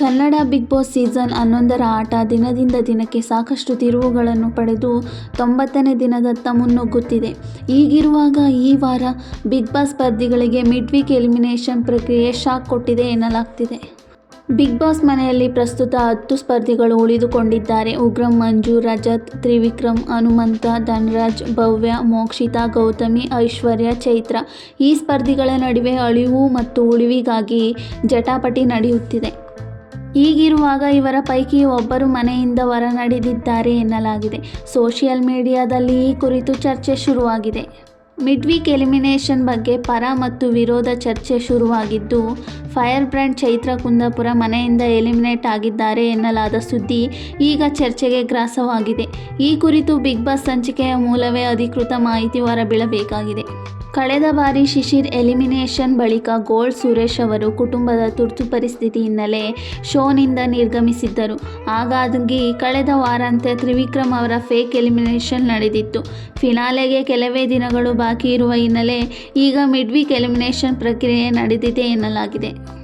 Kannada big boss season ಹನ್ನೊಂದರ ಆಟ ದಿನದಿಂದ ದಿನಕ್ಕೆ ಸಾಕಷ್ಟು ತಿರುವುಗಳನ್ನು ಪಡೆದು ತೊಂಬತ್ತನೇ ದಿನದತ್ತ ಮುನ್ನುಗ್ಗುತ್ತಿದೆ. ಈಗಿರುವಾಗ ಈ ವಾರ ಬಿಗ್ ಬಾಸ್ ಸ್ಪರ್ಧಿಗಳಿಗೆ ಮಿಡ್ ವೀಕ್ ಎಲಿಮಿನೇಷನ್ ಪ್ರಕ್ರಿಯೆ ಶಾಕ್ ಕೊಟ್ಟಿದೆ ಎನ್ನಲಾಗ್ತಿದೆ. ಬಿಗ್ ಬಾಸ್ ಮನೆಯಲ್ಲಿ ಪ್ರಸ್ತುತ ಹತ್ತು ಸ್ಪರ್ಧಿಗಳು ಉಳಿದುಕೊಂಡಿದ್ದಾರೆ. ಉಗ್ರಂ ಮಂಜು, ರಜತ್, ತ್ರಿವಿಕ್ರಮ್, ಹನುಮಂತ, ಧನ್ರಾಜ್, ಭವ್ಯ, ಮೋಕ್ಷಿತಾ, ಗೌತಮಿ, ಐಶ್ವರ್ಯ, ಚೈತ್ರ ಈ ಸ್ಪರ್ಧಿಗಳ ನಡುವೆ ಅಳಿವು ಮತ್ತು ಉಳಿವಿಗಾಗಿ ಜಟಾಪಟಿ ನಡೆಯುತ್ತಿದೆ. ಹೀಗಿರುವಾಗ ಇವರ ಪೈಕಿ ಒಬ್ಬರು ಮನೆಯಿಂದ ಹೊರ ನಡೆದಿದ್ದಾರೆ ಎನ್ನಲಾಗಿದೆ. ಸೋಷಿಯಲ್ ಮೀಡಿಯಾದಲ್ಲಿ ಈ ಕುರಿತು ಚರ್ಚೆ ಶುರುವಾಗಿದೆ. ಮಿಡ್ ವೀಕ್ ಎಲಿಮಿನೇಷನ್ ಬಗ್ಗೆ ಪರ ಮತ್ತು ವಿರೋಧ ಚರ್ಚೆ ಶುರುವಾಗಿದ್ದು, ಫೈರ್ ಬ್ರ್ಯಾಂಡ್ ಚೈತ್ರಾ ಕುಂದಾಪುರ ಮನೆಯಿಂದ ಎಲಿಮಿನೇಟ್ ಆಗಿದ್ದಾರೆ ಎನ್ನಲಾದ ಸುದ್ದಿ ಈಗ ಚರ್ಚೆಗೆ ಗ್ರಾಸವಾಗಿದೆ. ಈ ಕುರಿತು ಬಿಗ್ ಬಾಸ್ ಸಂಚಿಕೆಯ ಮೂಲವೇ ಅಧಿಕೃತ ಮಾಹಿತಿ ಹೊರಬೀಳಬೇಕಾಗಿದೆ. ಕಳೆದ ಬಾರಿ ಶಿಶಿರ್ ಎಲಿಮಿನೇಷನ್ ಬಳಿಕ ಗೋಲ್ಡ್ ಸುರೇಶ್ ಅವರು ಕುಟುಂಬದ ತುರ್ತು ಪರಿಸ್ಥಿತಿ ಹಿನ್ನೆಲೆ ಶೋನಿಂದ ನಿರ್ಗಮಿಸಿದ್ದರು. ಹಾಗಾಗಿ ಕಳೆದ ವಾರಾಂತ್ಯ ತ್ರಿವಿಕ್ರಮ್ ಅವರ ಫೇಕ್ ಎಲಿಮಿನೇಷನ್ ನಡೆದಿತ್ತು. ಫಿನಾಲೆಗೆ ಕೆಲವೇ ದಿನಗಳು ಬಾಕಿ ಇರುವ ಹಿನ್ನೆಲೆ ಈಗ ಮಿಡ್ ವೀಕ್ ಎಲಿಮಿನೇಷನ್ ಪ್ರಕ್ರಿಯೆ ನಡೆದಿದೆ ಎನ್ನಲಾಗಿದೆ.